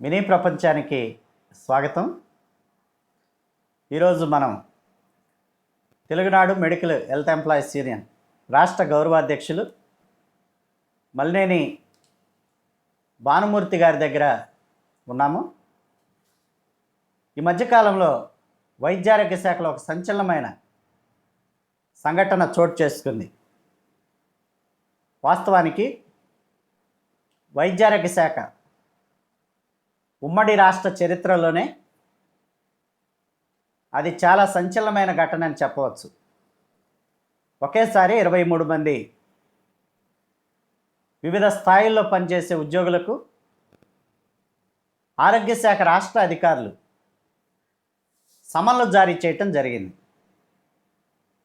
Mini ప్రపంచానికి స్వాగతం. ఈరోజు మనం Telugunadu medical health employees union రాష్ట్ర గౌరవాధ్యక్షులు మల్లేని భానుమూర్తి గారి దగ్గర ఉన్నాము. ఈ మధ్యకాలంలో వైద్యారోగ్య శాఖలో ఒక సంచలనమైన సంఘటన చోటు చేసుకుంది. వాస్తవానికి వైద్యారోగ్య శాఖ ఉమ్మడి రాష్ట్ర చరిత్రలోనే అది చాలా సంచలనమైన ఘటన అని చెప్పవచ్చు. ఒకేసారి ఇరవై మూడు మంది వివిధ స్థాయిల్లో పనిచేసే ఉద్యోగులకు ఆరోగ్య శాఖ రాష్ట్ర అధికారులు సమన్లు జారీ చేయటం జరిగింది.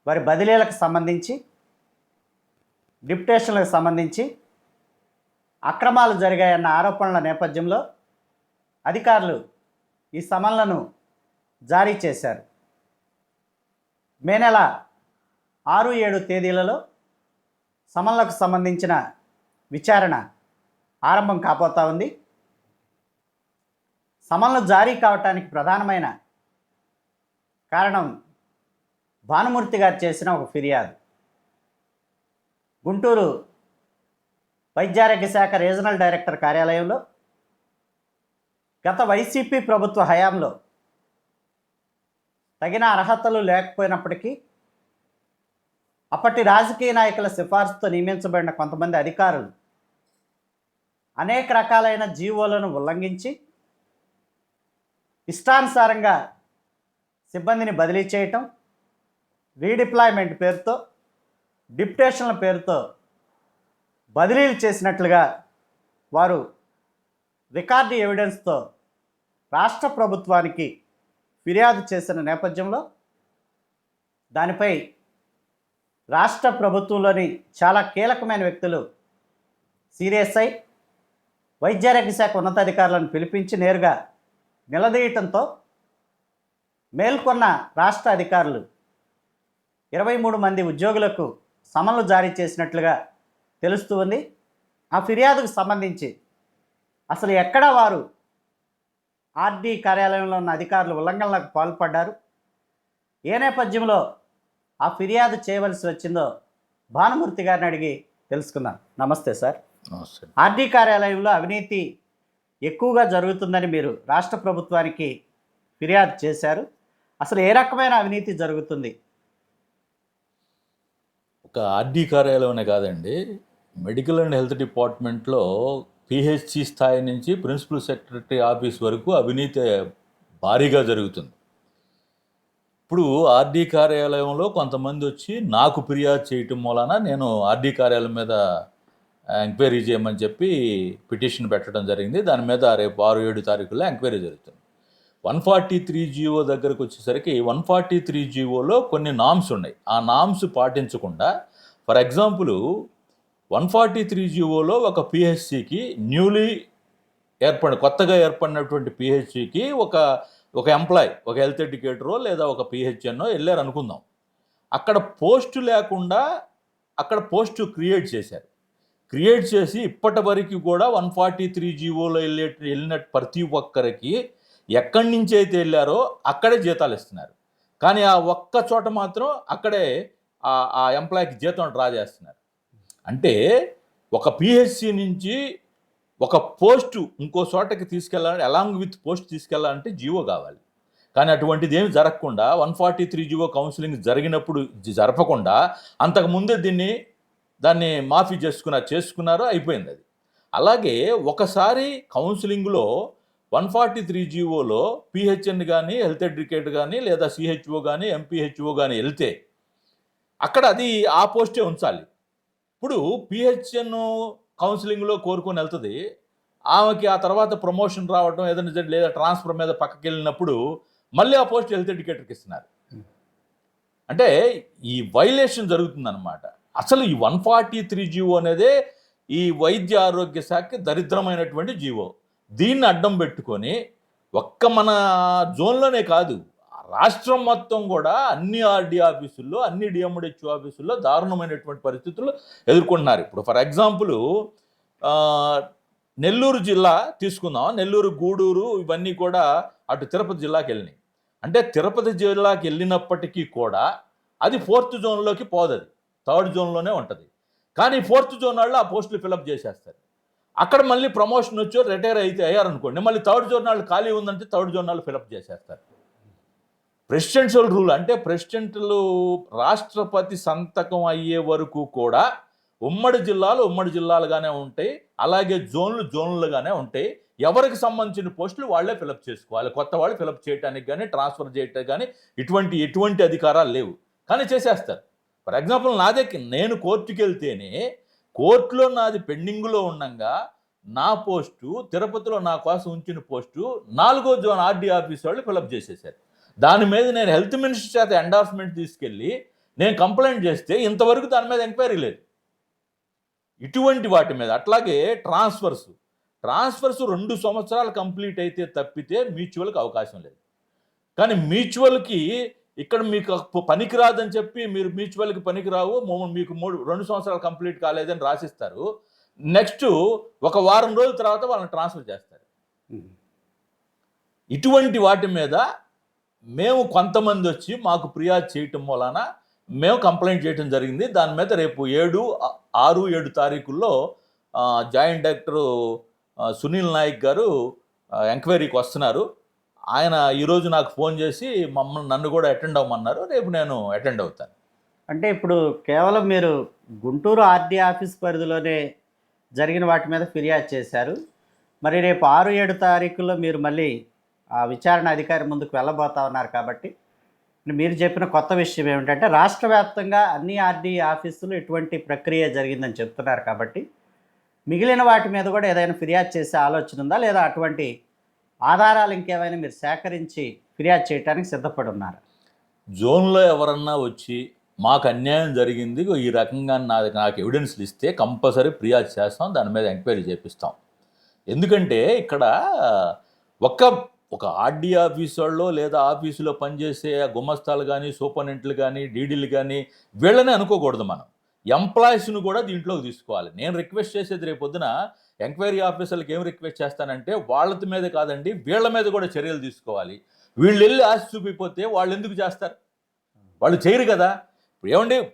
వారి బదిలీలకు సంబంధించి డిప్యుటేషన్లకు సంబంధించి అక్రమాలు జరిగాయన్న ఆరోపణల నేపథ్యంలో అధికారులు ఈ సమన్లను జారీ చేశారు. మే నెల ఆరు ఏడు తేదీలలో సమన్లకు సంబంధించిన విచారణ ఆరంభం కాబోతా ఉంది. సమన్లు జారీ కావటానికి ప్రధానమైన కారణం భానుమూర్తి గారు చేసిన ఒక ఫిర్యాదు. గుంటూరు వైద్యారోగ్య శాఖ రీజనల్ డైరెక్టర్ కార్యాలయంలో గత వైసీపీ ప్రభుత్వ హయాంలో తగిన అర్హతలు లేకపోయినప్పటికీ అప్పటి రాజకీయ నాయకుల సిఫార్సుతో నియమించబడిన కొంతమంది అధికారులు అనేక రకాలైన జీవోలను ఉల్లంఘించి ఇష్టానుసారంగా సిబ్బందిని బదిలీ చేయటం రీడిప్లాయ్మెంట్ పేరుతో డిప్యుటేషన్ల పేరుతో బదిలీలు చేసినట్లుగా వారు రికార్డు ఎవిడెన్స్తో రాష్ట్ర ప్రభుత్వానికి ఫిర్యాదు చేసిన నేపథ్యంలో దానిపై రాష్ట్ర ప్రభుత్వంలోని చాలా కీలకమైన వ్యక్తులు సీరియస్ అయి వైద్యారోగ్య శాఖ ఉన్నతాధికారులను పిలిపించి నేరుగా నిలదీయటంతో మేల్కొన్న రాష్ట్ర అధికారులు ఇరవై మూడు మంది ఉద్యోగులకు సమన్లు జారీ చేసినట్లుగా తెలుస్తూ ఉంది. ఆ ఫిర్యాదుకు సంబంధించి అసలు ఎక్కడ వారు? ఆర్డీ కార్యాలయంలో ఉన్న అధికారులు ఉల్లంఘనలకు పాల్పడ్డారు. ఏ నేపథ్యంలో ఆ ఫిర్యాదు చేయవలసి వచ్చిందో భానుమూర్తి గారిని అడిగి తెలుసుకుందాం. నమస్తే సార్. ఆర్డీ కార్యాలయంలో అవినీతి ఎక్కువగా జరుగుతుందని మీరు రాష్ట్ర ప్రభుత్వానికి ఫిర్యాదు చేశారు. అసలు ఏ రకమైన అవినీతి జరుగుతుంది? ఒక ఆర్డీ కార్యాలయమే కాదండి మెడికల్ అండ్ హెల్త్ డిపార్ట్మెంట్లో పిహెచ్సి స్థాయి నుంచి ప్రిన్సిపల్ సెక్రటరీ ఆఫీస్ వరకు అవినీతి భారీగా జరుగుతుంది. ఇప్పుడు ఆర్డీ కార్యాలయంలో కొంతమంది వచ్చి నాకు ఫిర్యాదు చేయటం మూలన నేను ఆర్డీ కార్యాలయం మీద ఎంక్వైరీ చేయమని చెప్పి పిటిషన్ పెట్టడం జరిగింది. దాని మీద రేపు ఆరు ఏడు తారీఖులో ఎంక్వైరీ జరుగుతుంది. వన్ ఫార్టీ త్రీ జీవో దగ్గరకు వచ్చేసరికి వన్ ఫార్టీ త్రీ జీవోలో కొన్ని నామ్స్ ఉన్నాయి. ఆ నామ్స్ పాటించకుండా for example one forty three జీవోలో ఒక పిహెచ్సికి న్యూలీ ఏర్పడి కొత్తగా ఏర్పడినటువంటి పిహెచ్సికి ఒక ఒక ఎంప్లాయ్ ఒక హెల్త్ ఎడ్యుకేటరో లేదా ఒక పిహెచ్ఎన్ఓ వెళ్ళారు అనుకుందాం. అక్కడ పోస్ట్ లేకుండా అక్కడ పోస్ట్ క్రియేట్ చేశారు. క్రియేట్ చేసి ఇప్పటి వరకు కూడా వన్ ఫార్టీ త్రీ జీవోలో వెళ్ళే వెళ్ళిన ప్రతి ఒక్కరికి ఎక్కడి నుంచి అయితే వెళ్ళారో అక్కడే జీతాలు ఇస్తున్నారు. కానీ ఆ ఒక్క చోట మాత్రం అక్కడే ఆ ఆ ఎంప్లాయీకి జీతం డ్రా చేస్తున్నారు అంటే ఒక పిహెచ్సి నుంచి ఒక పోస్టు ఇంకో చోటకి తీసుకెళ్ళాలంటే అలాంగ్ విత్ పోస్ట్ తీసుకెళ్ళాలంటే జీవో కావాలి. కానీ అటువంటిది ఏమి జరగకుండా one forty three GO counselling జరిగినప్పుడు జరపకుండా అంతకుముందే దీన్ని దాన్ని మాఫీ చేసుకున్నారు చేసుకున్నారు అయిపోయింది అది. అలాగే ఒకసారి కౌన్సిలింగ్లో వన్ ఫార్టీ త్రీ జీవోలో పిహెచ్ఎన్ కానీ హెల్త్ అడ్వకేట్ కానీ లేదా సిహెచ్ఓ కానీ ఎంపీహెచ్ఓ కానీ వెళ్తే అక్కడ అది ఆ పోస్టే ఉంచాలి. ఇప్పుడు పిహెచ్ఎన్ కౌన్సిలింగ్లో కోరుకొని వెళ్తుంది. ఆమెకి ఆ తర్వాత ప్రమోషన్ రావడం ఏదైనా లేదా ట్రాన్స్ఫర్ మీద పక్కకి వెళ్ళినప్పుడు మళ్ళీ ఆ పోస్ట్ హెల్త్ ఎడ్యుకేటర్కి ఇస్తున్నారు. అంటే ఈ వైలేషన్ జరుగుతుందన్నమాట. అసలు ఈ వన్ ఫార్టీ త్రీ జీవో అనేదే ఈ వైద్య ఆరోగ్య శాఖకి దరిద్రమైనటువంటి జీవో దీన్ని అడ్డం పెట్టుకొని ఒక్క మన జోన్లోనే కాదు రాష్ట్రం మొత్తం కూడా అన్ని ఆర్డీ ఆఫీసుల్లో అన్ని డిఎండిహెచ్ఓ ఆఫీసుల్లో దారుణమైనటువంటి పరిస్థితులు ఎదుర్కొంటున్నారు. ఇప్పుడు ఫర్ ఎగ్జాంపుల్ నెల్లూరు జిల్లా తీసుకుందాం. నెల్లూరు గూడూరు ఇవన్నీ కూడా అటు తిరుపతి జిల్లాకి వెళ్ళినాయి. అంటే తిరుపతి జిల్లాకి వెళ్ళినప్పటికీ కూడా అది ఫోర్త్ జోన్లోకి పోదది. థర్డ్ జోన్లోనే ఉంటుంది. కానీ ఫోర్త్ జోన్ వాళ్ళు ఆ పోస్టులు ఫిలప్ చేసేస్తారు. అక్కడ మళ్ళీ ప్రమోషన్ వచ్చి రిటైర్ అయితే అయ్యారనుకోండి. మళ్ళీ థర్డ్ జోన్ వాళ్ళు ఖాళీ ఉందంటే థర్డ్ జోన్ వాళ్ళు ఫిలప్ చేసేస్తారు. ప్రెసిడెన్షియల్ రూల్ అంటే ప్రెసిడెంట్లు రాష్ట్రపతి సంతకం అయ్యే వరకు కూడా ఉమ్మడి జిల్లాలు ఉమ్మడి జిల్లాలుగానే ఉంటాయి. అలాగే జోన్లు జోన్లుగానే ఉంటాయి. ఎవరికి సంబంధించిన పోస్టులు వాళ్ళే ఫిలప్ చేసుకోవాలి. కొత్త వాళ్ళు ఫిలప్ చేయడానికి కానీ ట్రాన్స్ఫర్ చేయడానికి కానీ ఇటువంటి ఎటువంటి అధికారాలు లేవు. కానీ చేసేస్తారు. ఫర్ ఎగ్జాంపుల్ నాదే నేను కోర్టుకి వెళ్తేనే కోర్టులో నాది పెండింగ్లో ఉండంగా నా పోస్టు తిరుపతిలో నా కోసం ఉంచిన పోస్టు నాలుగో జోన్ ఆర్డీ ఆఫీస్ వాళ్ళు ఫిలప్ చేసేసారు. దాని మీద నేను హెల్త్ మినిస్టర్ చేత ఎండార్స్మెంట్ తీసుకెళ్ళి నేను కంప్లైంట్ చేస్తే ఇంతవరకు దాని మీద ఎంక్వైరీ లేదు. ఇటువంటి వాటి మీద అట్లాగే ట్రాన్స్ఫర్స్ ట్రాన్స్ఫర్స్ రెండు సంవత్సరాలు కంప్లీట్ అయితే తప్పితే మ్యూచువల్కి అవకాశం లేదు. కానీ మ్యూచువల్కి ఇక్కడ మీకు పనికిరాదని చెప్పి మీరు మ్యూచువల్కి పనికిరావు మీకు మూడు రెండు సంవత్సరాలు కంప్లీట్ కాలేదని రాసిస్తారు. నెక్స్ట్ ఒక వారం రోజుల తర్వాత వాళ్ళని ట్రాన్స్ఫర్ చేస్తారు. ఇటువంటి వాటి మీద మేము కొంతమంది వచ్చి మాకు ఫిర్యాదు చేయటం వలన మేము కంప్లైంట్ చేయటం జరిగింది. దాని మీద రేపు ఏడు ఆరు ఏడు తారీఖుల్లో జాయింట్ డైరెక్టరు సునీల్ నాయక్ గారు ఎంక్వైరీకి వస్తున్నారు. ఆయన ఈరోజు నాకు ఫోన్ చేసి మమ్మల్ని నన్ను కూడా అటెండ్ అవ్వమన్నారు. రేపు నేను అటెండ్ అవుతాను. అంటే ఇప్పుడు కేవలం మీరు గుంటూరు ఆర్డీ ఆఫీస్ పరిధిలోనే జరిగిన వాటి మీద ఫిర్యాదు చేశారు. మరి రేపు ఆరు ఏడు తారీఖుల్లో మీరు మళ్ళీ విచారణ అధికారి ముందుకు వెళ్ళబోతా ఉన్నారు కాబట్టి మీరు చెప్పిన కొత్త విషయం ఏమిటంటే రాష్ట్ర వ్యాప్తంగా అన్ని ఆర్డీ ఆఫీసులు ఇటువంటి ప్రక్రియ జరిగిందని చెప్తున్నారు కాబట్టి మిగిలిన వాటి మీద కూడా ఏదైనా ఫిర్యాదు చేసే ఆలోచన ఉందా? లేదా అటువంటి ఆధారాలు ఇంకేమైనా మీరు సేకరించి ఫిర్యాదు చేయడానికి సిద్ధపడి ఉన్నారు? జోన్లో ఎవరన్నా వచ్చి మాకు అన్యాయం జరిగింది ఈ రకంగా నాది నాకు ఎవిడెన్స్లు ఇస్తే కంపల్సరీ ఫిర్యాదు చేస్తాం దాని మీద ఎంక్వైరీ చేపిస్తాం. ఎందుకంటే ఇక్కడ ఒక్క ఒక ఆర్డీ ఆఫీస్ లేదా ఆఫీసులో పనిచేసే గుమ్మస్తాలు గుమస్తాలు కానీ సూపరింటెంట్లు కానీ డీడీలు కానీ వీళ్ళని అనుకోకూడదు మనం. ఎంప్లాయీస్ను కూడా దీంట్లోకి తీసుకోవాలి. నేను రిక్వెస్ట్ చేసేది రేపు పొద్దున ఎంక్వైరీ ఆఫీసర్లకు ఏం రిక్వెస్ట్ చేస్తానంటే వాళ్ళ మీద కాదండి వీళ్ళ మీద కూడా చర్యలు తీసుకోవాలి. వీళ్ళు వెళ్ళి ఆశ చూపిపోతే వాళ్ళు ఎందుకు చేస్తారు? వాళ్ళు చేయరు కదా. ఇప్పుడు ఏమండి?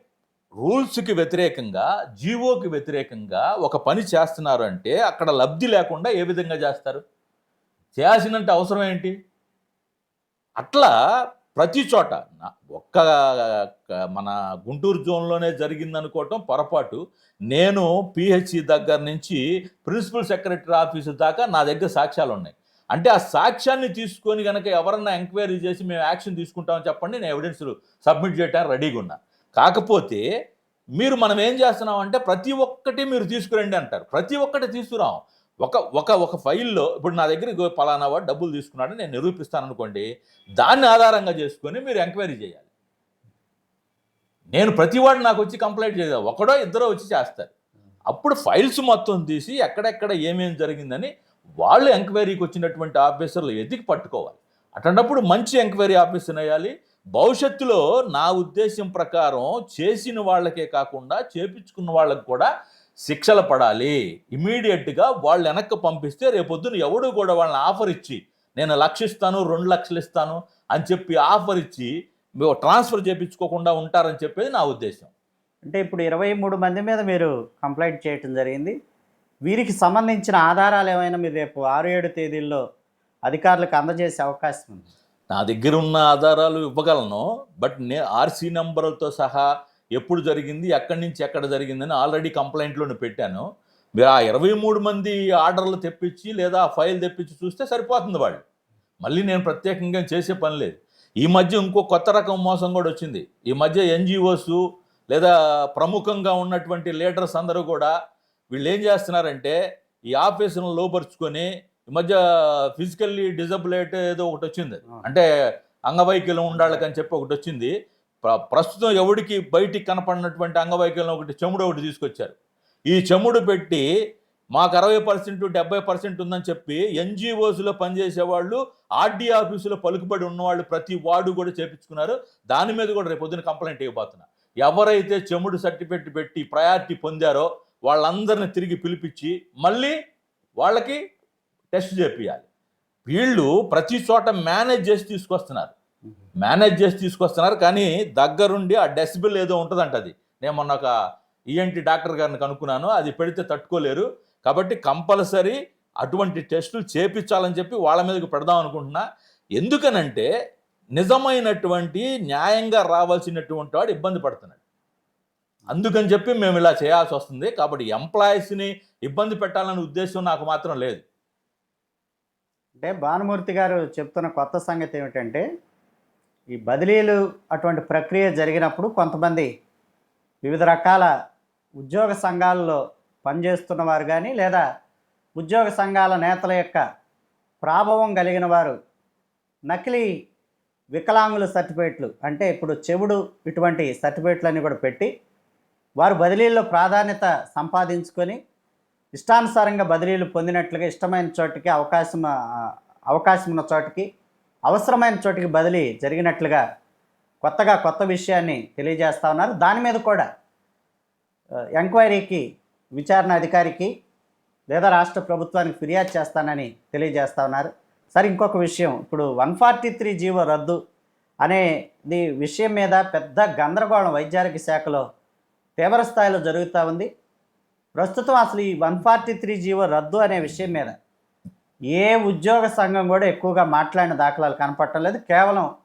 రూల్స్కి వ్యతిరేకంగా జీవోకి వ్యతిరేకంగా ఒక పని చేస్తున్నారు అంటే అక్కడ లబ్ధి లేకుండా ఏ విధంగా చేస్తారు? చేయాల్సినంత అవసరం ఏంటి? అట్లా ప్రతి చోట నా- ఒక్క మన గుంటూరు జోన్లోనే జరిగింది అనుకోవటం పొరపాటు. నేను పిహెచ్సి దగ్గర నుంచి ప్రిన్సిపల్ సెక్రటరీ ఆఫీసు దాకా నా దగ్గర సాక్ష్యాలు ఉన్నాయి. అంటే ఆ సాక్ష్యాన్ని తీసుకొని కనుక ఎవరన్నా ఎంక్వైరీ చేసి మేము యాక్షన్ తీసుకుంటామని చెప్పండి నేను ఎవిడెన్స్ సబ్మిట్ చేయడానికి రెడీగా ఉన్నా. కాకపోతే మీరు మనం ఏం చేస్తున్నాం అంటే ప్రతి ఒక్కటి మీరు తీసుకురండి అంటారు. ప్రతి ఒక్కటి తీసుకురాము. ఒక ఒక ఒక ఫైల్లో ఇప్పుడు నా దగ్గర పలానా వాడు డబ్బులు తీసుకున్నాడని నేను నిరూపిస్తాను అనుకోండి దాన్ని ఆధారంగా చేసుకొని మీరు ఎంక్వైరీ చేయాలి. నేను ప్రతివాడు నాకు వచ్చి కంప్లైంట్ చేయాలి ఒకడో ఇద్దరో వచ్చి చేస్తారు. అప్పుడు ఫైల్స్ మొత్తం తీసి ఎక్కడెక్కడ ఏమేమి జరిగిందని వాళ్ళు ఎంక్వైరీకి వచ్చినటువంటి ఆఫీసర్లు ఎదికి పట్టుకోవాలి. అటువంటిప్పుడు మంచి ఎంక్వైరీ ఆఫీసర్ వేయాలి. భవిష్యత్తులో నా ఉద్దేశం ప్రకారం చేసిన వాళ్ళకే కాకుండా చేపించుకున్న వాళ్ళకి కూడా శిక్షలు పడాలి. ఇమీడియట్గా వాళ్ళు వెనక్కి పంపిస్తే రేపొద్దున ఎవడు కూడా వాళ్ళని ఆఫర్ ఇచ్చి నేను లక్ష ఇస్తాను రెండు లక్షలు ఇస్తాను అని చెప్పి ఆఫర్ ఇచ్చి మీరు ట్రాన్స్ఫర్ చేయించుకోకుండా ఉంటారని చెప్పేది నా ఉద్దేశం. అంటే ఇప్పుడు ఇరవై మూడు మంది మీద మీరు కంప్లైంట్ చేయటం జరిగింది. వీరికి సంబంధించిన ఆధారాలు ఏమైనా మీరు రేపు ఆరు ఏడు తేదీల్లో అధికారులకు అందజేసే అవకాశం ఉంది? నా దగ్గర ఉన్న ఆధారాలు ఇవ్వగలను. బట్ నే ఆర్సీ నెంబర్లతో సహా ఎప్పుడు జరిగింది ఎక్కడి నుంచి ఎక్కడ జరిగిందని ఆల్రెడీ కంప్లైంట్లోనే పెట్టాను. మీరు ఆ ఇరవై మూడు మంది ఆర్డర్లు తెప్పించి లేదా ఆ ఫైల్ తెప్పించి చూస్తే సరిపోతుంది వాళ్ళు. మళ్ళీ నేను ప్రత్యేకంగా చేసే పని లేదు. ఈ మధ్య ఇంకో కొత్త రకం మోసం కూడా వచ్చింది. ఈ మధ్య ఎన్జిఓస్ లేదా ప్రముఖంగా ఉన్నటువంటి లీడర్స్ అందరూ కూడా వీళ్ళు ఏం చేస్తున్నారంటే ఈ ఆఫీసును లోపరుచుకొని ఈ మధ్య ఫిజికల్లీ డిజబులేట్ ఏదో ఒకటి వచ్చింది. అంటే అంగవైకల్యం ఉండాలకని చెప్పి ఒకటి వచ్చింది. ప్రస్తుతం ఎవడికి బయటికి కనపడినటువంటి అంగవైకల్యం ఒకటి చెముడు ఒకటి తీసుకొచ్చారు. ఈ చెముడు పెట్టి మాకు అరవై పర్సెంట్ డెబ్బై పర్సెంట్ ఉందని చెప్పి ఎన్జిఓస్లో పనిచేసే వాళ్ళు ఆర్డీ ఆఫీసులో పలుకుబడి ఉన్నవాళ్ళు ప్రతి వార్డు కూడా చేపించుకున్నారు. దాని మీద కూడా రేపు పొద్దున కంప్లైంట్ ఇవ్వబోతున్నా. ఎవరైతే చెముడు సర్టిఫికెట్ పెట్టి ప్రయారిటీ పొందారో వాళ్ళందరిని తిరిగి పిలిపించి మళ్ళీ వాళ్ళకి టెస్ట్ చేపియాలి. వీళ్ళు ప్రతి చోట మేనేజ్ చేసి తీసుకొస్తున్నారు. మేనేజ్ చేసి తీసుకొస్తున్నారు కానీ దగ్గరుండి ఆ డెసిబిల్ ఏదో ఉంటుందంట అది. నేను మొన్న ఒక ఈఎన్టీ డాక్టర్ గారిని కనుక్కున్నాను అది పెడితే తట్టుకోలేరు. కాబట్టి కంపల్సరీ అటువంటి టెస్టులు చేపించాలని చెప్పి వాళ్ళ మీదకి పెడదాం అనుకుంటున్నా. ఎందుకనంటే నిజమైనటువంటి న్యాయంగా రావాల్సినటువంటి వాడు ఇబ్బంది పడుతున్నాడు. అందుకని చెప్పి మేము ఇలా చేయాల్సి వస్తుంది. కాబట్టి ఎంప్లాయీస్ని ఇబ్బంది పెట్టాలనే ఉద్దేశం నాకు మాత్రం లేదు. అంటే భానుమూర్తి గారు చెప్తున్న కొత్త సంగతి ఏమిటంటే ఈ బదిలీలు అటువంటి ప్రక్రియ జరిగినప్పుడు కొంతమంది వివిధ రకాల ఉద్యోగ సంఘాల్లో పనిచేస్తున్న వారు కానీ లేదా ఉద్యోగ సంఘాల నేతల యొక్క ప్రాభవం కలిగిన వారు నకిలీ వికలాంగుల సర్టిఫికేట్లు అంటే ఇప్పుడు చెవుడు ఇటువంటి సర్టిఫికేట్లన్నీ కూడా పెట్టి వారు బదిలీల్లో ప్రాధాన్యత సంపాదించుకొని ఇష్టానుసారంగా బదిలీలు పొందినట్లుగా ఇష్టమైన చోటికి అవకాశం అవకాశం ఉన్న చోటికి అవసరమైన చోటికి బదిలీ జరిగినట్లుగా కొత్తగా కొత్త విషయాన్ని తెలియజేస్తా ఉన్నారు. దాని మీద కూడా ఎంక్వైరీకి విచారణ అధికారికి లేదా రాష్ట్ర ప్రభుత్వానికి ఫిర్యాదు చేస్తానని తెలియజేస్తా ఉన్నారు. సరే ఇంకొక విషయం. ఇప్పుడు వన్ ఫార్టీ త్రీ జీవో రద్దు అనేది విషయం మీద పెద్ద గందరగోళం వైద్యారోగ్య శాఖలో తీవ్ర స్థాయిలో జరుగుతూ ఉంది. ప్రస్తుతం అసలు ఈ వన్ ఫార్టీ త్రీ జీవో రద్దు అనే విషయం మీద ఏ ఉద్యోగ సంఘం కూడా ఎక్కువగా మాట్లాడిన దాఖలాలు కనపడటం లేదు. కేవలం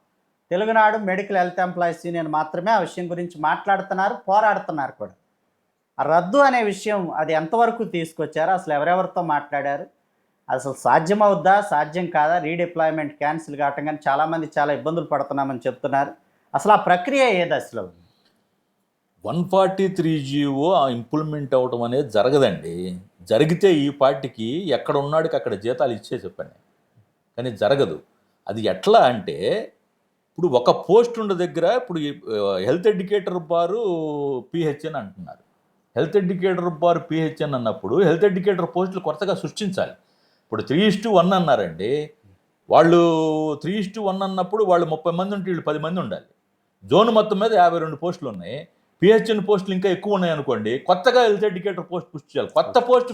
Telugunadu medical health employees union మాత్రమే ఆ విషయం గురించి మాట్లాడుతున్నారు పోరాడుతున్నారు కూడా. ఆ రద్దు అనే విషయం అది ఎంతవరకు తీసుకొచ్చారో అసలు ఎవరెవరితో మాట్లాడారు? అసలు సాధ్యమవుద్దా? సాధ్యం కాదా? రీడిప్లాయ్మెంట్ క్యాన్సిల్ కావటం కానీ చాలామంది చాలా ఇబ్బందులు పడుతున్నామని చెప్తున్నారు. అసలు ఆ ప్రక్రియ ఏ దశలో ఉంది? One forty three GO implement అవ్వడం అనేది జరగదండి. జరిగితే ఈ పార్టీకి ఎక్కడ ఉన్నాడికి అక్కడ జీతాలు ఇచ్చే చెప్పండి. కానీ జరగదు. అది ఎట్లా అంటే ఇప్పుడు ఒక పోస్ట్ ఉన్న దగ్గర ఇప్పుడు హెల్త్ ఎడ్యుకేటర్ బారు పిహెచ్ఎన్ అంటున్నారు. హెల్త్ ఎడ్యుకేటర్ బార్ పిహెచ్ఎన్ అన్నప్పుడు హెల్త్ ఎడ్యుకేటర్ పోస్టులు కొత్తగా సృష్టించాలి. ఇప్పుడు త్రీ ఇస్ వన్ అన్నారండి. వాళ్ళు త్రీ ఇస్ వన్ అన్నప్పుడు వాళ్ళు ముప్పై మంది ఉంటే వీళ్ళు పది మంది ఉండాలి. జోన్ మొత్తం మీద యాభై రెండు పోస్టులు ఉన్నాయి. పిహెచ్ఎన్ పోస్టులు ఇంకా ఎక్కువ ఉన్నాయి అనుకోండి కొత్తగా హెల్త్ ఎడ్యుకేటర్ పోస్ట్ పుష్టి చేయాలి. కొత్త పోస్ట్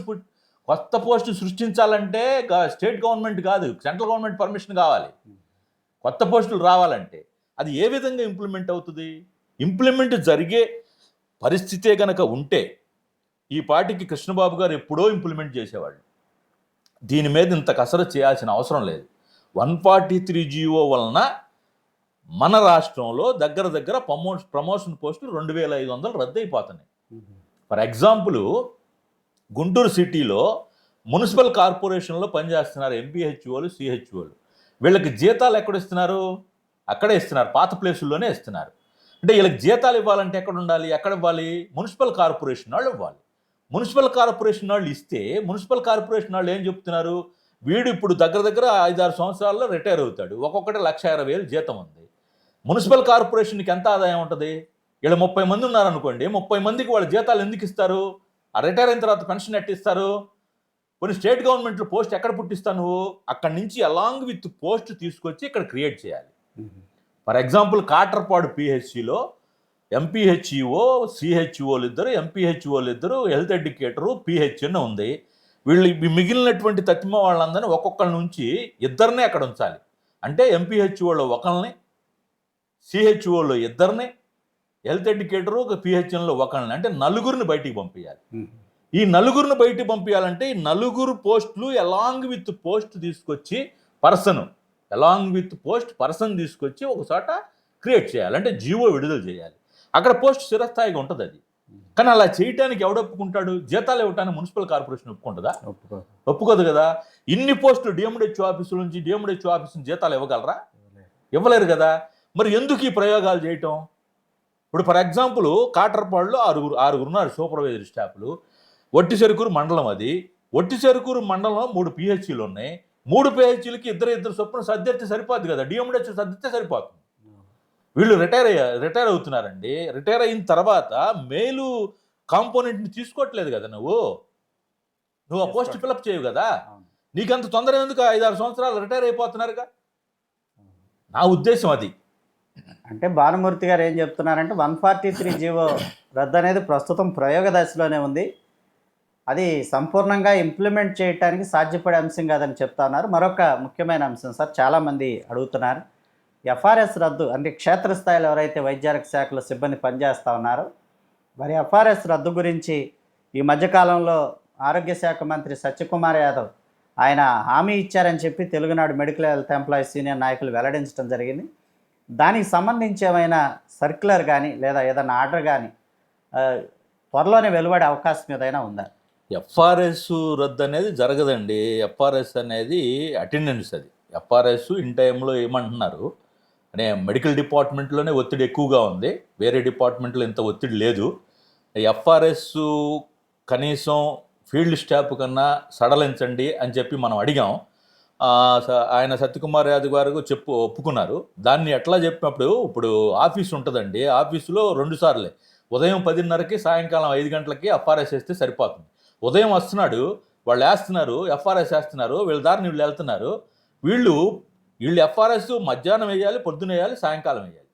కొత్త పోస్ట్ సృష్టించాలంటే స్టేట్ గవర్నమెంట్ కాదు సెంట్రల్ గవర్నమెంట్ పర్మిషన్ కావాలి. కొత్త పోస్టులు రావాలంటే అది ఏ విధంగా ఇంప్లిమెంట్ అవుతుంది? ఇంప్లిమెంట్ జరిగే పరిస్థితే గనక ఉంటే ఈ పార్టీకి కృష్ణబాబు గారు ఎప్పుడో ఇంప్లిమెంట్ చేసేవాళ్ళు. దీని మీద ఇంత కసరత్తు చేయాల్సిన అవసరం లేదు. వన్ ఫార్టీ త్రీ జీవో వలన మన రాష్ట్రంలో దగ్గర దగ్గర ప్రమో ప్రమోషన్ పోస్టులు రెండు వేల ఐదు వందలు రద్దయిపోతున్నాయి. ఫర్ ఎగ్జాంపుల్ గుంటూరు సిటీలో మున్సిపల్ కార్పొరేషన్లో పనిచేస్తున్నారు ఎంపీహెచ్ఓలు సిహెచ్ఓలు. వీళ్ళకి జీతాలు ఎక్కడ ఇస్తున్నారు? అక్కడే ఇస్తున్నారు. పాత ప్లేసుల్లోనే ఇస్తున్నారు. అంటే వీళ్ళకి జీతాలు ఇవ్వాలంటే ఎక్కడ ఉండాలి? ఎక్కడ ఇవ్వాలి? మున్సిపల్ కార్పొరేషన్ వాళ్ళు ఇవ్వాలి. మున్సిపల్ కార్పొరేషన్ వాళ్ళు ఇస్తే మున్సిపల్ కార్పొరేషన్ వాళ్ళు ఏం చెప్తున్నారు? వీడు ఇప్పుడు దగ్గర దగ్గర ఐదారు సంవత్సరాల్లో రిటైర్ అవుతాడు. ఒక్కొక్కటి లక్ష ఇరవై వేలు జీతం ఉంది. మున్సిపల్ కార్పొరేషన్కి ఎంత ఆదాయం ఉంటుంది? వీళ్ళు ముప్పై మంది ఉన్నారనుకోండి ముప్పై మందికి వాళ్ళ జీతాలు ఎందుకు ఇస్తారు? ఆ రిటైర్ అయిన తర్వాత పెన్షన్ ఎట్ట ఇస్తారు? కొన్ని స్టేట్ గవర్నమెంట్లో పోస్ట్ ఎక్కడ పుట్టిస్తావు నువ్వు? అక్కడి నుంచి అలాంగ్ విత్ పోస్ట్ తీసుకొచ్చి ఇక్కడ క్రియేట్ చేయాలి. ఫర్ ఎగ్జాంపుల్ కాటర్పాడు పిహెచ్సిలో ఎంపీహెచ్ఈఓ సిహెచ్ఓలు ఇద్దరు ఎంపీహెచ్ఓలు ఇద్దరు హెల్త్ ఎడ్యుకేటరు పిహెచ్ఎన్ ఉంది. వీళ్ళు మిగిలినటువంటి తత్తిమ వాళ్ళందరినీ ఒక్కొక్కరి నుంచి ఇద్దరినే అక్కడ ఉంచాలి. అంటే ఎంపీహెచ్ఓలో ఒకరిని సిహెచ్ఓలో ఇద్దరిని హెల్త్ ఎడ్యుకేటరు ఒక పిహెచ్ఎన్లో ఒకరిని అంటే నలుగురిని బయటికి పంపించాలి ఈ నలుగురిని బయటికి పంపించాలంటే ఈ నలుగురు పోస్టులు అలాంగ్ విత్ పోస్ట్ తీసుకొచ్చి person along with post person తీసుకొచ్చి ఒక చోట క్రియేట్ చేయాలి. అంటే జీవో విడుదల చేయాలి. అక్కడ పోస్ట్ స్థిరస్థాయిగా ఉంటుంది అది. కానీ అలా చేయటానికి ఎవడు ఒప్పుకుంటాడు? జీతాలు ఇవ్వటానికి మున్సిపల్ కార్పొరేషన్ ఒప్పుకుంటుందా? ఒప్పుకో ఒప్పుకోదు కదా. ఇన్ని పోస్టులు డిఎండిహెచ్ఓ ఆఫీసుల నుంచి డిఎండిహెచ్ఓ ఆఫీస్ నుంచి జీతాలు ఇవ్వగలరా? ఇవ్వలేరు కదా. మరి ఎందుకు ఈ ప్రయోగాలు చేయటం? ఇప్పుడు ఫర్ ఎగ్జాంపుల్ కాటర్పాడులో ఆరుగురు ఆరుగురు ఉన్నారు సూపర్వైజర్ స్టాఫ్లు. ఒట్టి చెరుకూరు మండలం అది. ఒట్టి చెరుకూరు మండలంలో మూడు పిహెచ్సీలు ఉన్నాయి. మూడు పిహెచ్సీలకి ఇద్దరు ఇద్దరు చొప్పున సర్దిస్తే సరిపోద్ది కదా. డిఎండిహెచ్ సర్దిస్తే సరిపోతుంది. వీళ్ళు రిటైర్ అయ్యా రిటైర్ అవుతున్నారండి. రిటైర్ అయిన తర్వాత మేలు కాంపోనెంట్ని తీసుకోవట్లేదు కదా నువ్వు? నువ్వు ఆ పోస్ట్ ఫిలప్ చేయవు కదా. నీకంత తొందర ఎందుకు ఐదారు సంవత్సరాలు రిటైర్ అయిపోతున్నారుగా? నా ఉద్దేశం అది. అంటే భానుమూర్తి గారు ఏం చెప్తున్నారంటే వన్ ఫార్టీ త్రీ జీవో రద్దు అనేది ప్రస్తుతం ప్రయోగ దశలోనే ఉంది. అది సంపూర్ణంగా ఇంప్లిమెంట్ చేయడానికి సాధ్యపడే అంశం కాదని చెప్తా ఉన్నారు. మరొక ముఖ్యమైన అంశం సార్ చాలామంది అడుగుతున్నారు. ఎఫ్ఆర్ఎస్ రద్దు అంటే క్షేత్రస్థాయిలో ఎవరైతే వైద్యారోగ్య శాఖలో సిబ్బంది పనిచేస్తూ ఉన్నారో మరి ఎఫ్ఆర్ఎస్ రద్దు గురించి ఈ మధ్యకాలంలో ఆరోగ్య శాఖ మంత్రి సత్యకుమార్ యాదవ్ ఆయన హామీ ఇచ్చారని చెప్పి Telugunadu medical health employees senior నాయకులు వెల్లడించడం జరిగింది. దానికి సంబంధించి ఏమైనా సర్క్యులర్ కానీ లేదా ఏదైనా ఆర్డర్ కానీ త్వరలోనే వెలువడే అవకాశం ఏదైనా ఉందా? ఎఫ్ఆర్ఎస్ రద్దు అనేది జరగదండి. ఎఫ్ఆర్ఎస్ అనేది అటెండెన్స్ అది. ఎఫ్ఆర్ఎస్ ఇన్ టైంలో ఏమంటున్నారు? అనే మెడికల్ డిపార్ట్మెంట్లోనే ఒత్తిడి ఎక్కువగా ఉంది. వేరే డిపార్ట్మెంట్లో ఇంత ఒత్తిడి లేదు. ఎఫ్ఆర్ఎస్ కనీసం ఫీల్డ్ స్టాఫ్ కన్నా సడలించండి అని చెప్పి మనం అడిగాం. ఆయన సత్యకుమార్ యాదవ్ గారు చెప్పు ఒప్పుకున్నారు. దాన్ని ఎట్లా చెప్పినప్పుడు ఇప్పుడు ఆఫీస్ ఉంటుందండి. ఆఫీసులో రెండు సార్లే. ఉదయం పదిన్నరకి సాయంకాలం ఐదు గంటలకి ఎఫ్ఆర్ఎస్ వేస్తే సరిపోతుంది. ఉదయం వస్తున్నాడు వాళ్ళు వేస్తున్నారు ఎఫ్ఆర్ఎస్ వేస్తున్నారు వీళ్ళ దారిని వీళ్ళు వెళ్తున్నారు. వీళ్ళు వీళ్ళు ఎఫ్ఆర్ఎస్ మధ్యాహ్నం వేయాలి పొద్దున వేయాలి సాయంకాలం వేయాలి.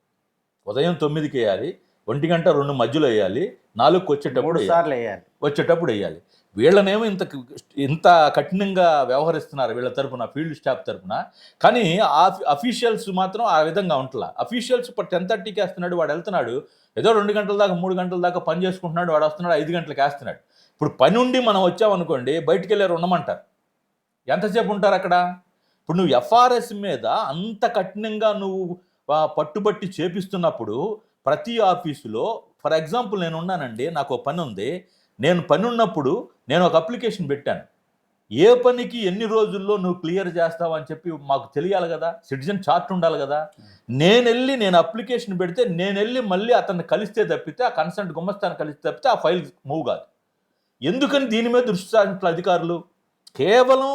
ఉదయం తొమ్మిదికి వేయాలి ఒంటి గంట రెండు మధ్యలో వేయాలి నాలుగుకి వచ్చేటప్పుడు వచ్చేటప్పుడు వేయాలి. వీళ్ళనేమో ఇంత ఇంత కఠినంగా వ్యవహరిస్తున్నారు వీళ్ళ తరపున ఫీల్డ్ స్టాఫ్ తరపున. కానీ అఫీషియల్స్ మాత్రం ఆ విధంగా ఉంటలా. అఫీషియల్స్ ఇప్పుడు టెన్ థర్టీకి వేస్తున్నాడు వాడు వెళ్తున్నాడు ఏదో రెండు గంటల దాకా మూడు గంటల దాకా పని చేసుకుంటున్నాడు వాడు వస్తున్నాడు ఐదు గంటలకు వేస్తున్నాడు. ఇప్పుడు పని ఉండి మనం వచ్చామనుకోండి బయటికి వెళ్ళారు ఉండమంటారు? ఎంతసేపు ఉంటారు అక్కడ? ఇప్పుడు నువ్వు ఎఫ్ఆర్ఎస్ మీద అంత కఠినంగా నువ్వు పట్టుబట్టి చేపిస్తున్నప్పుడు ప్రతి ఆఫీసులో ఫర్ ఎగ్జాంపుల్ నేను ఉన్నానండి నాకు ఒక పని ఉంది నేను పని ఉన్నప్పుడు నేను ఒక అప్లికేషన్ పెట్టాను. ఏ పనికి ఎన్ని రోజుల్లో నువ్వు క్లియర్ చేస్తావు అని చెప్పి మాకు తెలియాలి కదా సిటిజన్ చార్ట్ ఉండాలి కదా. నేను వెళ్ళి నేను అప్లికేషన్ పెడితే నేను వెళ్ళి మళ్ళీ అతన్ని కలిస్తే తప్పితే ఆ కన్సల్ట్ గుమ్మస్తాన్ని కలిస్తే తప్పితే ఆ ఫైల్ మూవ్ కాదు. ఎందుకని దీని మీద దృష్టి సాధించిన అధికారులు? కేవలం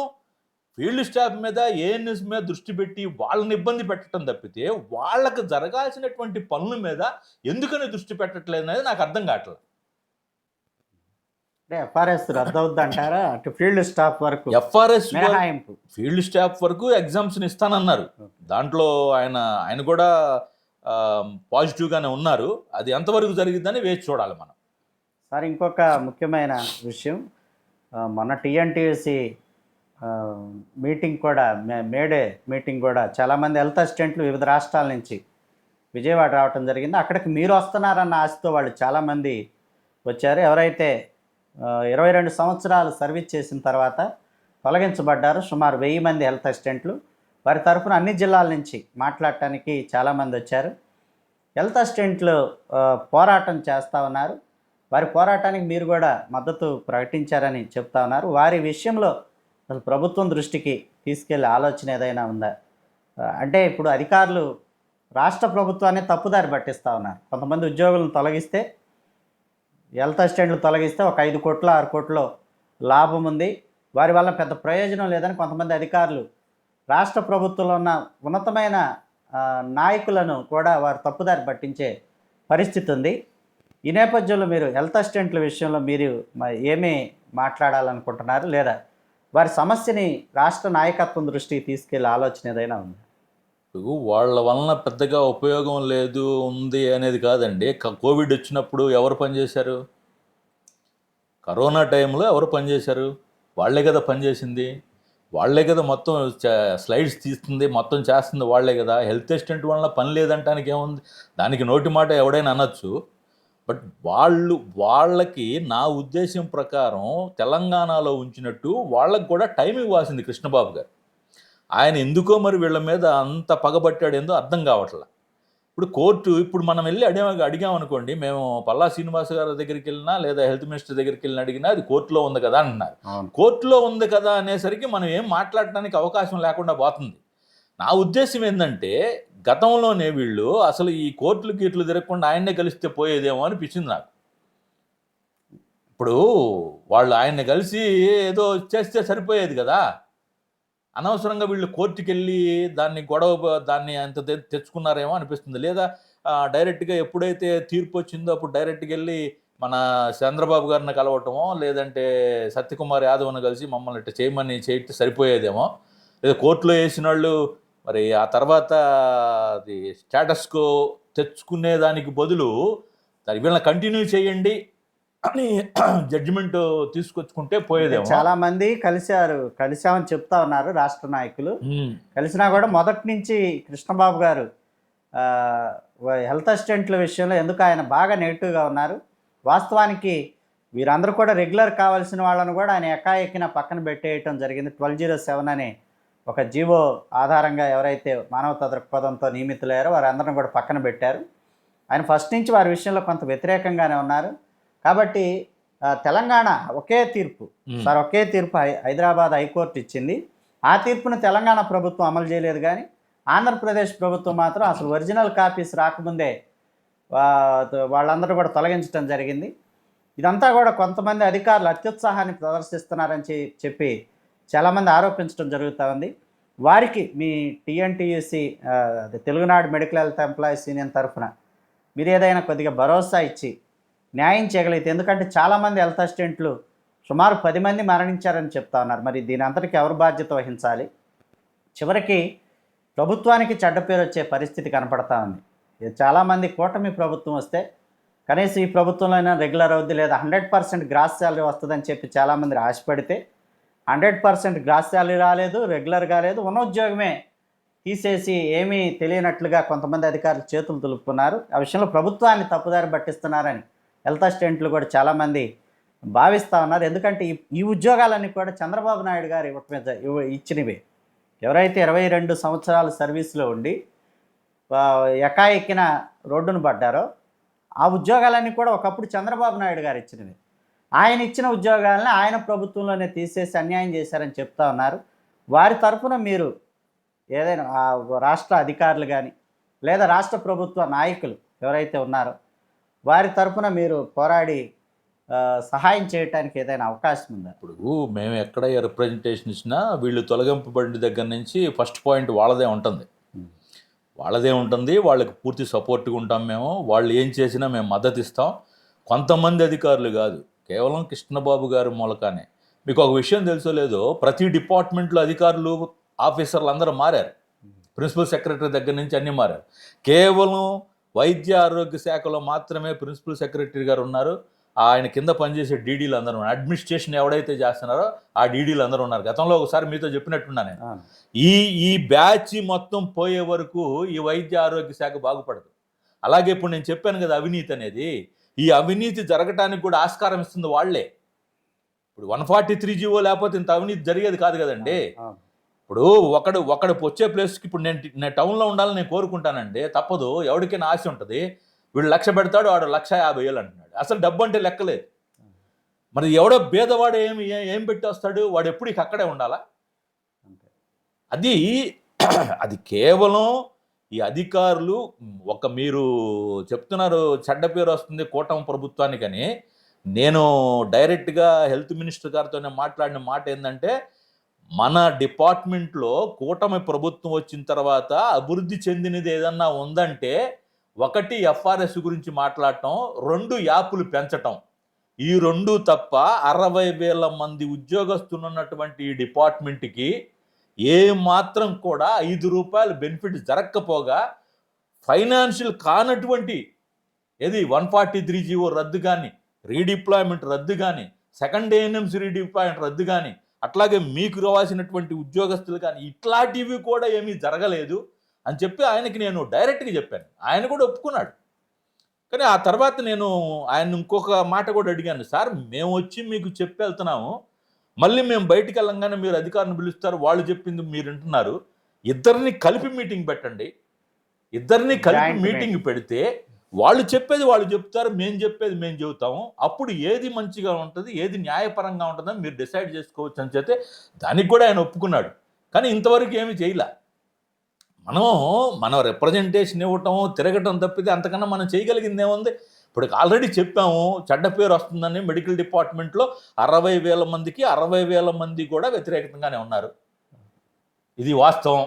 ఫీల్డ్ స్టాఫ్ మీద ఏఎన్ఎస్ మీద దృష్టి పెట్టి వాళ్ళని ఇబ్బంది పెట్టడం తప్పితే వాళ్ళకి జరగాల్సినటువంటి పనుల మీద ఎందుకని దృష్టి పెట్టట్లేదు అనేది నాకు అర్థం కావట్లేదు. ఎఫ్ఆర్ఎస్ రద్దు అవుద్ది అంటారా అటు ఫీల్డ్ స్టాఫ్ వరకు ఎఫ్ఆర్ఎస్ మినహాయింపు. ఫీల్డ్ స్టాఫ్ వరకు ఎగ్జామ్స్ని ఇస్తానన్నారు. దాంట్లో ఆయన ఆయన కూడా పాజిటివ్గానే ఉన్నారు. అది ఎంతవరకు జరిగిద్దని వేచి చూడాలి మనం. సార్ ఇంకొక ముఖ్యమైన విషయం. ఆ, మొన్న టీఎన్టీయూసి మీటింగ్ కూడా మే- మేడే మీటింగ్ కూడా చాలామంది హెల్త్ అసిస్టెంట్లు వివిధ రాష్ట్రాల నుంచి విజయవాడ రావటం జరిగింది. అక్కడికి మీరు వస్తున్నారన్న ఆశతో వాళ్ళు చాలామంది వచ్చారు. ఎవరైతే ఇరవై రెండు సంవత్సరాలు సర్వీస్ చేసిన తర్వాత తొలగించబడ్డారు సుమారు వెయ్యి మంది హెల్త్ అసిస్టెంట్లు. వారి తరఫున అన్ని జిల్లాల నుంచి మాట్లాడటానికి చాలామంది వచ్చారు. హెల్త్ అసిస్టెంట్లు పోరాటం చేస్తూ ఉన్నారు. వారి పోరాటానికి మీరు కూడా మద్దతు ప్రకటించారని చెప్తా ఉన్నారు. వారి విషయంలో అసలు ప్రభుత్వం దృష్టికి తీసుకెళ్ళే ఆలోచన ఏదైనా ఉందా? అంటే ఇప్పుడు అధికారులు రాష్ట్ర ప్రభుత్వాన్ని తప్పుదారి పట్టిస్తూ ఉన్నారు. కొంతమంది ఉద్యోగులను తొలగిస్తే హెల్త్ అసిస్టెంట్లు తొలగిస్తే ఒక ఐదు కోట్ల ఆరు కోట్లో లాభం ఉంది. వారి వల్ల పెద్ద ప్రయోజనం లేదని కొంతమంది అధికారులు రాష్ట్ర ప్రభుత్వంలో ఉన్న ఉన్నతమైన నాయకులను కూడా వారు తప్పుదారి పట్టించే పరిస్థితి ఉంది. ఈ నేపథ్యంలో మీరు హెల్త్ అసిస్టెంట్ల విషయంలో మీరు ఏమి మాట్లాడాలనుకుంటున్నారు? లేదా వారి సమస్యని రాష్ట్ర నాయకత్వం దృష్టికి తీసుకెళ్ళే ఆలోచన ఏదైనా ఉంది? వాళ్ళ వలన పెద్దగా ఉపయోగం లేదు ఉంది అనేది కాదండి. కోవిడ్ వచ్చినప్పుడు ఎవరు పనిచేశారు కరోనా టైంలో ఎవరు పనిచేశారు వాళ్ళే కదా పనిచేసింది వాళ్ళే కదా మొత్తం చ- స్లైడ్స్ తీస్తుంది మొత్తం చేస్తుంది వాళ్ళే కదా. హెల్త్ అసిస్టెంట్ వలన పని లేదంటానికి ఏముంది? దానికి నోటి మాట ఎవడైనా అనొచ్చు. బట్ వాళ్ళు వాళ్ళకి నా ఉద్దేశం ప్రకారం తెలంగాణలో ఉంచినట్టు వాళ్ళకి కూడా టైం ఇవ్వాల్సింది కృష్ణబాబు గారు. ఆయన ఎందుకో మరి వీళ్ళ మీద అంత పగబట్టాడు ఏందో అర్థం కావట్లే. ఇప్పుడు కోర్టు ఇప్పుడు మనం వెళ్ళి అడిగా అడిగామనుకోండి మేము పల్లా శ్రీనివాస్ గారి దగ్గరికి వెళ్ళినా లేదా హెల్త్ మినిస్టర్ దగ్గరికి వెళ్ళినా అడిగినా అది కోర్టులో ఉంది కదా అంటున్నారు అవును. కోర్టులో ఉంది కదా అనేసరికి మనం ఏం మాట్లాడటానికి అవకాశం లేకుండా పోతుంది. నా ఉద్దేశం ఏంటంటే గతంలోనే వీళ్ళు అసలు ఈ కోర్టులు గీట్లు తిరగకుండా ఆయన్నే కలిస్తే పోయేదేమో అనిపించింది నాకు. ఇప్పుడు వాళ్ళు ఆయన్ని కలిసి ఏదో చేస్తే సరిపోయేది కదా. అనవసరంగా వీళ్ళు కోర్టుకి వెళ్ళి దాన్ని గొడవ దాన్ని అంత తెచ్చుకున్నారేమో అనిపిస్తుంది. లేదా డైరెక్ట్గా ఎప్పుడైతే తీర్పు వచ్చిందో అప్పుడు డైరెక్ట్గా వెళ్ళి మన చంద్రబాబు గారిని కలవటమో లేదంటే సత్యకుమార్ యాదవ్ని కలిసి మమ్మల్ని ఇట్లా చేయమని చేయటం సరిపోయేదేమో. లేదా కోర్టులో వేసిన వాళ్ళు మరి ఆ తర్వాత అది స్టేటస్కో తెచ్చుకునే దానికి బదులు దాని వీళ్ళని కంటిన్యూ చేయండి అని జడ్జిమెంట్ తీసుకొచ్చుకుంటే పోయేదేమో. చాలా మంది కలిశారు కలిశామని చెప్తా ఉన్నారు రాష్ట్ర నాయకులు. కలిసినా కూడా మొదటి నుంచి కృష్ణబాబు గారు హెల్త్ అసిస్టెంట్ల విషయంలో ఎందుకు ఆయన బాగా నెగిటివ్గా ఉన్నారు. వాస్తవానికి వీరందరూ కూడా రెగ్యులర్ కావాల్సిన వాళ్ళను కూడా ఆయన ఎక్కిన పక్కన పెట్టేయటం జరిగింది. ట్వెల్వ్ జీరో సెవెన్ అని ఒక జీవో ఆధారంగా ఎవరైతే మానవతా దృక్పథంతో నియమితులయ్యారో వారందరిని కూడా పక్కన పెట్టారు. ఆయన ఫస్ట్ నుంచి వారి విషయంలో కొంత వ్యతిరేకంగానే ఉన్నారు. కాబట్టి తెలంగాణ ఒకే తీర్పు. సార్ ఒకే తీర్పు హై- హైదరాబాద్ హైకోర్టు ఇచ్చింది. ఆ తీర్పును తెలంగాణ ప్రభుత్వం అమలు చేయలేదు కానీ ఆంధ్రప్రదేశ్ ప్రభుత్వం మాత్రం అసలు ఒరిజినల్ కాపీస్ రాకముందే వాళ్ళందరూ కూడా తొలగించడం జరిగింది. ఇదంతా కూడా కొంతమంది అధికారులు అత్యుత్సాహాన్ని ప్రదర్శిస్తున్నారని చెప్పి చాలామంది ఆరోపించడం జరుగుతూ ఉంది. వారికి మీ TNTUC Telugunadu medical health employees union తరఫున మీరు ఏదైనా కొద్దిగా భరోసా ఇచ్చి న్యాయం చేయగలిగితే. ఎందుకంటే చాలామంది హెల్త్ అసిస్టెంట్లు సుమారు పది మంది మరణించారని చెప్తా ఉన్నారు. మరి దీని అంతటికి ఎవరు బాధ్యత వహించాలి? చివరికి ప్రభుత్వానికి చెడ్డ పేరు వచ్చే పరిస్థితి కనపడతా ఉంది. ఇది చాలామంది కూటమి ప్రభుత్వం వస్తే కనీసం ఈ ప్రభుత్వంలో అయినా రెగ్యులర్ అవుద్ది లేదా హండ్రెడ్ పర్సెంట్ గ్రాస్ శాలరీ వస్తుందని చెప్పి చాలామంది ఆశపడితే హండ్రెడ్ పర్సెంట్ గ్రాస్ శాలరీ రాలేదు రెగ్యులర్ కాలేదు ఉన్న ఉద్యోగమే తీసేసి ఏమీ తెలియనట్లుగా కొంతమంది అధికారులు చేతులు దులుపుకున్నారు. ఆ విషయంలో ప్రభుత్వాన్ని తప్పుదారి పట్టిస్తున్నారని హెల్త్ అసిస్టెంట్లు కూడా చాలామంది భావిస్తూ ఉన్నారు. ఎందుకంటే ఈ ఉద్యోగాలన్నీ కూడా చంద్రబాబు నాయుడు గారు ఇవ్వటం ఇచ్చినవి ఇచ్చినవే. ఎవరైతే ఇరవై రెండు సంవత్సరాల సర్వీస్లో ఉండి ఆ, రోడ్డును పడ్డారో ఆ ఉద్యోగాలన్నీ కూడా ఒకప్పుడు చంద్రబాబు నాయుడు గారు ఇచ్చినవి. ఆయన ఇచ్చిన ఉద్యోగాలని ఆయన ప్రభుత్వంలోనే తీసేసి అన్యాయం చేశారని చెప్తా ఉన్నారు. వారి తరఫున మీరు ఏదైనా రాష్ట్ర అధికారులు కానీ లేదా రాష్ట్ర ప్రభుత్వ నాయకులు ఎవరైతే ఉన్నారో వారి తరఫున మీరు పోరాడి సహాయం చేయడానికి ఏదైనా అవకాశం ఉందా? ఇప్పుడు మేము ఎక్కడ రిప్రజెంటేషన్ ఇచ్చినా వీళ్ళు తొలగింపబడిన దగ్గర నుంచి ఫస్ట్ పాయింట్ వాళ్ళదే ఉంటుంది. వాళ్ళదే ఉంటుంది వాళ్ళకి పూర్తి సపోర్ట్గా ఉంటాం మేము వాళ్ళు ఏం చేసినా మేము మద్దతు ఇస్తాం. కొంతమంది అధికారులు కాదు కేవలం కృష్ణబాబు గారి మూలకానే. మీకు ఒక విషయం తెలుసో లేదో ప్రతి డిపార్ట్మెంట్లో అధికారులు ఆఫీసర్లు అందరూ మారారు. ప్రిన్సిపల్ సెక్రటరీ దగ్గర నుంచి అన్నీ మారారు. కేవలం వైద్య ఆరోగ్య శాఖలో మాత్రమే ప్రిన్సిపల్ సెక్రటరీ గారు ఉన్నారు. ఆయన కింద పనిచేసే డీడీలు అందరూ ఉన్నారు. అడ్మినిస్ట్రేషన్ ఎవడైతే చేస్తున్నారో ఆ డీడీలు అందరూ ఉన్నారు. గతంలో ఒకసారి మీతో చెప్పినట్టున్నా నేను. ఈ ఈ బ్యాచ్ మొత్తం పోయే వరకు ఈ వైద్య ఆరోగ్య శాఖ బాగుపడదు. అలాగే ఇప్పుడు నేను చెప్పాను కదా అవినీతి అనేది. ఈ అవినీతి జరగటానికి కూడా ఆస్కారం ఇస్తుంది వాళ్ళే. ఇప్పుడు వన్ ఫార్టీ త్రీ జీవో లేకపోతే ఇంత అవినీతి జరిగేది కాదు కదండి. ఇప్పుడు ఒకడు ఒకడు వచ్చే ప్లేస్కి ఇప్పుడు నేను నేను టౌన్లో ఉండాలని నేను కోరుకుంటానండి తప్పదు. ఎవరికైనా ఆశ ఉంటుంది. వీడు లక్ష పెడతాడు వాడు లక్ష యాభై వేలు అంటున్నాడు. అసలు డబ్బు అంటే లెక్కలేదు మరి ఎవడో భేదవాడు ఏమి ఏ- పెట్టి వస్తాడు? వాడు ఎప్పుడు ఇక అక్కడే ఉండాలా. అది అది కేవలం ఈ అధికారులు ఒక మీరు చెప్తున్నారు చెడ్డ పేరు వస్తుంది కూటమి ప్రభుత్వానికని నేను డైరెక్ట్గా హెల్త్ మినిస్టర్ గారితోనే మాట్లాడిన మాట ఏంటంటే మన డిపార్ట్మెంట్లో కూటమి ప్రభుత్వం వచ్చిన తర్వాత అభివృద్ధి చెందినది ఏదన్నా ఉందంటే ఒకటి ఎఫ్ఆర్ఎస్ గురించి మాట్లాడటం రెండు యాప్లు పెంచటం. ఈ రెండు తప్ప అరవై వేల మంది ఉద్యోగస్తులు ఉన్నటువంటి ఈ డిపార్ట్మెంట్కి ఏ మాత్రం కూడా ఐదు రూపాయలు బెనిఫిట్ జరగకపోగా ఫైనాన్షియల్ కానటువంటి ఏది వన్ ఫార్టీ త్రీ జీవో రద్దు కానీ రీడిప్లాయ్మెంట్ రద్దు కానీ సెకండ్ ఏఎన్ఎంసీ రీడిప్లాయ్మెంట్ రద్దు కానీ అట్లాగే మీకు రావాల్సినటువంటి ఉద్యోగస్తులు కానీ ఇట్లాంటివి కూడా ఏమీ జరగలేదు అని చెప్పి ఆయనకి నేను డైరెక్ట్గా చెప్పాను. ఆయన కూడా ఒప్పుకున్నాడు. కానీ ఆ తర్వాత నేను ఆయన ఇంకొక మాట కూడా అడిగాను సార్ మేము వచ్చి మీకు చెప్పి వెళ్తున్నాము. మళ్ళీ మేము బయటికి వెళ్ళంగానే మీరు అధికారులను పిలుస్తారు. వాళ్ళు చెప్పింది మీరు వింటున్నారు. ఇద్దరిని కలిపి మీటింగ్ పెట్టండి. ఇద్దరిని కలిపి మీటింగ్. పెడితే వాళ్ళు చెప్పేది వాళ్ళు చెప్తారు మేము చెప్పేది మేము చెబుతాము. అప్పుడు ఏది మంచిగా ఉంటుంది ఏది న్యాయపరంగా ఉంటుందని మీరు డిసైడ్ చేసుకోవచ్చు అని చెప్తే దానికి కూడా ఆయన ఒప్పుకున్నాడు. కానీ ఇంతవరకు ఏమి చేయలే. మనం మనం రిప్రజెంటేషన్ ఇవ్వటం తిరగటం తప్పితే అంతకన్నా మనం చేయగలిగింది ఏముంది? ఇప్పుడు ఆల్రెడీ చెప్పాము చెడ్డ పేరు వస్తుందని మెడికల్ డిపార్ట్మెంట్లో అరవై వేల మందికి అరవై వేల మంది కూడా వ్యతిరేకంగానే ఉన్నారు. ఇది వాస్తవం.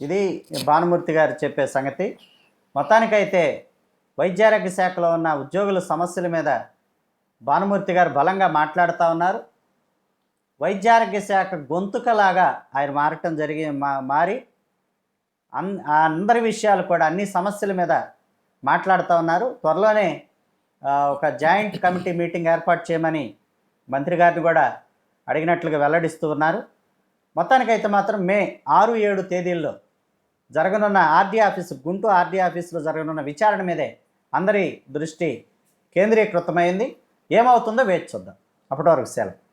ఇది భానుమూర్తి గారు చెప్పే సంగతి. మొత్తానికైతే వైద్యారోగ్య శాఖలో ఉన్న ఉద్యోగుల సమస్యల మీద భానుమూర్తి గారు బలంగా మాట్లాడుతూ ఉన్నారు. వైద్యారోగ్య శాఖ గొంతుకలాగా ఆయన మారటం జరిగి మా మారి అన్ ఆ అందరి విషయాలు కూడా అన్ని సమస్యల మీద మాట్లాడుతూ ఉన్నారు. త్వరలోనే ఒక జాయింట్ కమిటీ మీటింగ్ ఏర్పాటు చేయమని మంత్రి గారిని కూడా అడిగినట్లుగా వెల్లడిస్తూ ఉన్నారు. మొత్తానికైతే మాత్రం మే ఆరు ఏడు తేదీల్లో జరగనున్న ఆర్డీ ఆఫీసు గుంటూరు ఆర్డీ ఆఫీసులో జరగనున్న విచారణ మీదే అందరి దృష్టి కేంద్రీకృతమైంది. ఏమవుతుందో వేచి చూద్దాం. అప్పటి వరకు సెలవు.